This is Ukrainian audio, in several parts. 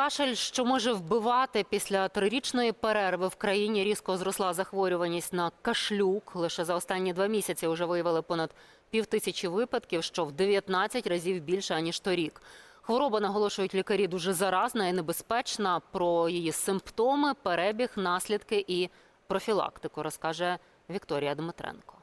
Кашель, що може вбивати після трирічної перерви в країні різко зросла захворюваність на кашлюк. Лише за останні два місяці вже виявили понад півтисячі випадків, що в 19 разів більше аніж торік. Хвороба, наголошують лікарі, дуже заразна і небезпечна. Про її симптоми, перебіг, наслідки і профілактику розкаже Вікторія Дмитренко.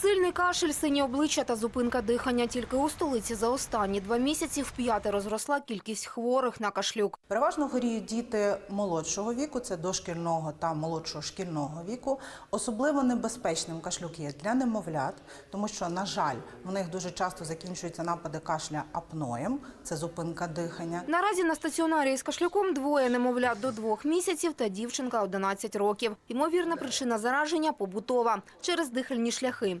Сильний кашель, сині обличчя та зупинка дихання. Тільки у столиці за останні два місяці вп'яте розросла кількість хворих на кашлюк. Переважно хворіють діти молодшого віку, це дошкільного та молодшого шкільного віку. Особливо небезпечним кашлюк є для немовлят, тому що, на жаль, в них дуже часто закінчуються напади кашля апноєм, це зупинка дихання. Наразі на стаціонарі із кашлюком двоє немовлят до двох місяців та дівчинка 11 років. Ймовірна причина зараження побутова через дихальні шляхи.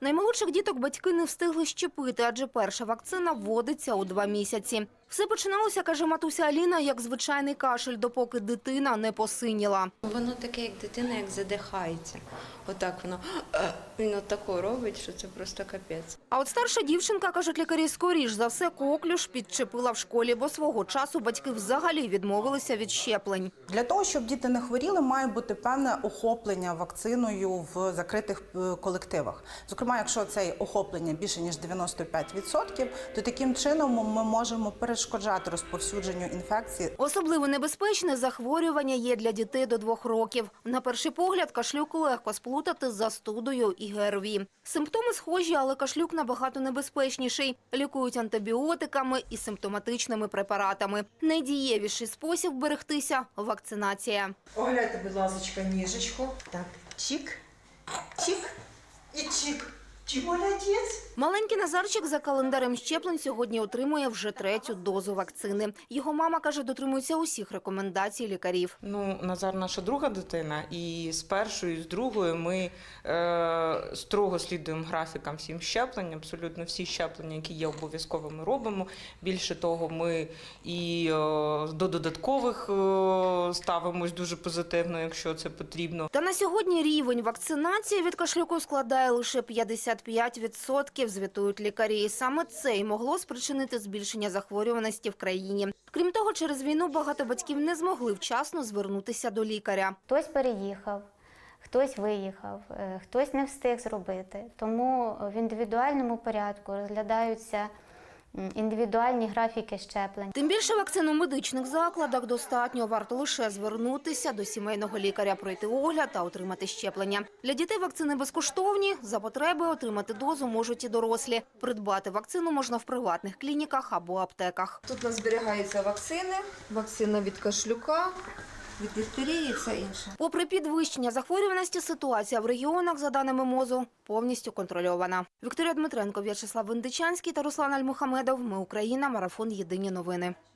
Наймолодших діток батьки не встигли щепити, адже перша вакцина вводиться у два місяці. Все починалося, каже матуся Аліна, як звичайний кашель, допоки дитина не посиніла. Воно таке, як дитина, як задихається. Отак воно він отако робить, що це просто капець. А от старша дівчинка, кажуть лікарі, скоріш за все коклюш підчепила в школі, бо свого часу батьки взагалі відмовилися від щеплень. Для того, щоб діти не хворіли, має бути певне охоплення вакциною в закритих е, колективах. Зокрема, якщо це охоплення більше ніж 95%, то таким чином ми можемо перешкоджати розповсюдженню інфекції Особливо небезпечне захворювання є для дітей до двох років. На перший погляд, кашлюк легко сплутати з застудою і ГРВІ. Симптоми схожі, але кашлюк набагато небезпечніший. Лікують антибіотиками і симптоматичними препаратами. Найдієвіший спосіб берегтися – вакцинація. Огляньте, будь ласка, ніжечку. Так, чик, чик і чик. Чи молодець? Маленький Назарчик за календарем щеплень сьогодні отримує вже третю дозу вакцини. Його мама, каже, дотримується усіх рекомендацій лікарів. Ну, Назар наша друга дитина, і з першою, і з другою ми е, строго слідуємо графікам всім щеплень. Абсолютно всі щеплення, які є обов'язковими, робимо. Більше того, ми і е, до додаткових е, ставимось дуже позитивно, якщо це потрібно. Та на сьогодні рівень вакцинації від кашлюку складає лише 55%, звітують лікарі. Саме це й могло спричинити збільшення захворюваності в країні. Крім того, через війну багато батьків не змогли вчасно звернутися до лікаря. Хтось переїхав, хтось виїхав, е, хтось не встиг зробити. Тому в індивідуальному порядку розглядаються індивідуальні графіки щеплень. Тим більше вакцин у медичних закладах достатньо. Варто лише звернутися до сімейного лікаря, пройти огляд та отримати щеплення. Для дітей вакцини безкоштовні. За потреби отримати дозу можуть і дорослі. Придбати вакцину можна в приватних клініках або аптеках. Тут у нас зберігаються вакцини, вакцина від кашлюка, від дифтерії і все інше. Попри підвищення захворюваності, ситуація в регіонах, за даними МОЗу, повністю контрольована. Вікторія Дмитренко, В'ячеслав Вендичанський та Руслан Альмухамедов. Ми Україна. Марафон. Єдині новини.